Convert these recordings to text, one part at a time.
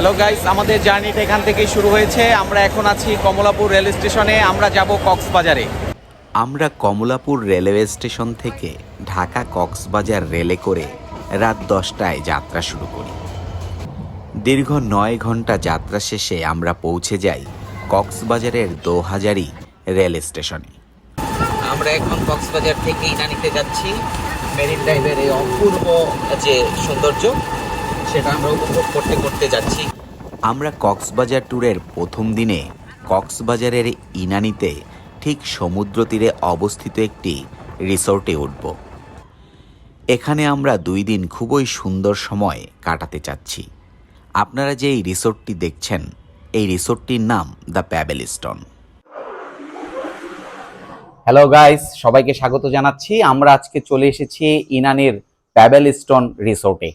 Hello guys আমাদের জার্নিটা এখান থেকেই শুরু হয়েছে। আমরা এখন আছি কমলাপুর রেল স্টেশনে। আমরা যাব কক্সবাজারে। আমরা কমলাপুর রেলওয়ে স্টেশন থেকে ঢাকা কক্সবাজার রেলে করে রাত দশটায় যাত্রা শুরু করি। দীর্ঘ নয় ঘণ্টা যাত্রা শেষে আমরা পৌঁছে যাই কক্সবাজারের দোহাজারি রেল স্টেশনে। আমরা এখন কক্সবাজার থেকে ইনানিতে যাচ্ছি। মেরিন ড্রাইভের এই অপূর্ব যে সৌন্দর্য সেটা আমরা উপভোগ করতে করতে যাচ্ছি। আমরা কক্সবাজার ট্যুরের প্রথম দিনে কক্সবাজারের ইনানিতে ঠিক সমুদ্র তীরে অবস্থিত একটি রিসোর্টে উঠব। এখানে আমরা দুই দিন খুবই সুন্দর সময় কাটাতে চাচ্ছি। আপনারা যে এই রিসোর্টটি দেখছেন, এই রিসোর্টটির নাম দ্য প্যাবেলিস্টন। হ্যালো গাইস, সবাইকে স্বাগত জানাচ্ছি। আমরা আজকে চলে এসেছি ইনানির প্যাবেল স্টোন রিসোর্টে।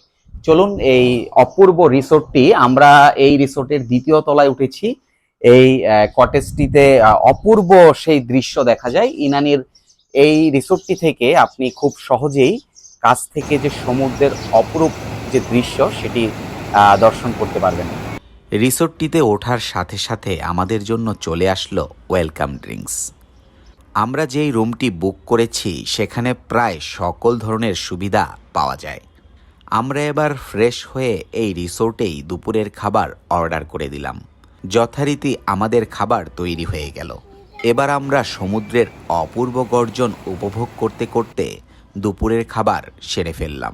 চলুন এই অপূর্ব রিসোর্টটি, আমরা এই রিসোর্টের দ্বিতীয় তলায় উঠেছি। এই কটেজটিতে অপূর্ব সেই দৃশ্য দেখা যায়। ইনানির এই রিসোর্টটি থেকে আপনি খুব সহজেই কাছ থেকে যে সমুদ্রের অপরূপ যে দৃশ্য, সেটি দর্শন করতে পারবেন। রিসোর্টটিতে ওঠার সাথে সাথে আমাদের জন্য চলে আসলো ওয়েলকাম ড্রিঙ্কস আমরা যেই রুমটি বুক করেছি, সেখানে প্রায় সকল ধরনের সুবিধা পাওয়া যায়। আমরা এবার ফ্রেশ হয়ে এই রিসোর্টেই দুপুরের খাবার অর্ডার করে দিলাম। যথারীতি আমাদের খাবার তৈরি হয়ে গেল। এবার আমরা সমুদ্রের অপূর্ব গর্জন উপভোগ করতে করতে দুপুরের খাবার সেরে ফেললাম।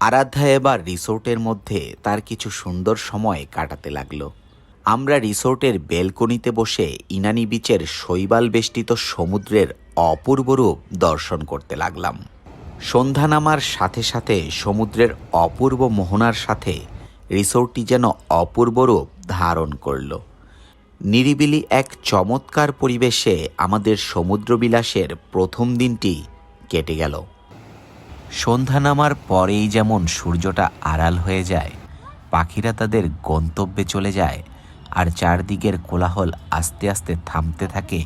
আরাধ্যা এবার রিসোর্টের মধ্যে তার কিছু সুন্দর সময় কাটাতে লাগল। আমরা রিসোর্টের বেলকনিতে বসে ইনানি বিচের শৈবাল বেষ্টিত সমুদ্রের অপূর্ব রূপ দর্শন করতে লাগলাম। সন্ধ্যা নামার সাথে সাথে সমুদ্রের অপূর্ব মোহনার সাথে রিসোর্টটি যেন অপূর্ব রূপ ধারণ করল। নিরিবিলি এক চমৎকার পরিবেশে আমাদের সমুদ্রবিলাসের প্রথম দিনটি কেটে গেল। সন্ধ্যা নামার পরেই যেমন সূর্যটা আড়াল হয়ে যায়, পাখিরা তাদের গন্তব্যে চলে যায়, আর চারদিকের কোলাহল আস্তে আস্তে থামতে থাকে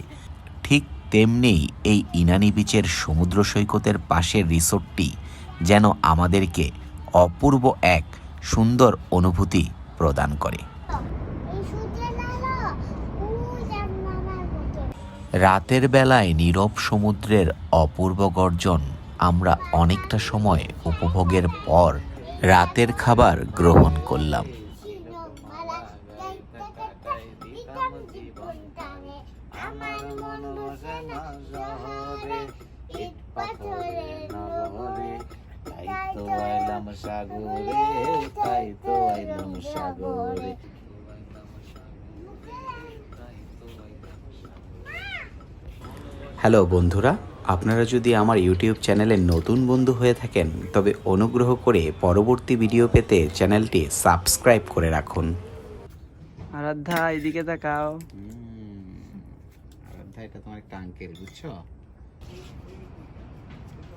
তেমনি এই ইনানি বিচের সমুদ্র সৈকতের পাশের রিসোর্টটি যেন আমাদেরকে অপূর্ব এক সুন্দর অনুভূতি প্রদান করে। রাতের বেলায় নীরব সমুদ্রের অপূর্ব গর্জন আমরা অনেকটা সময় উপভোগের পর রাতের খাবার গ্রহণ করলাম। পাথরের নগরে তাই তো আইলাম সাগরে তাই তো আইলাম সাগরে হ্যালো বন্ধুরা আপনারা যদি আমার ইউটিউব চ্যানেলে নতুন বন্ধু হয়ে থাকেন তবে অনুগ্রহ করে পরবর্তী ভিডিও পেতে চ্যানেলটি সাবস্ক্রাইব করে রাখুন। আরাধ্যা এদিকে তাকাও। এটা তোমার একটা আঙ্কেল বুঝছ?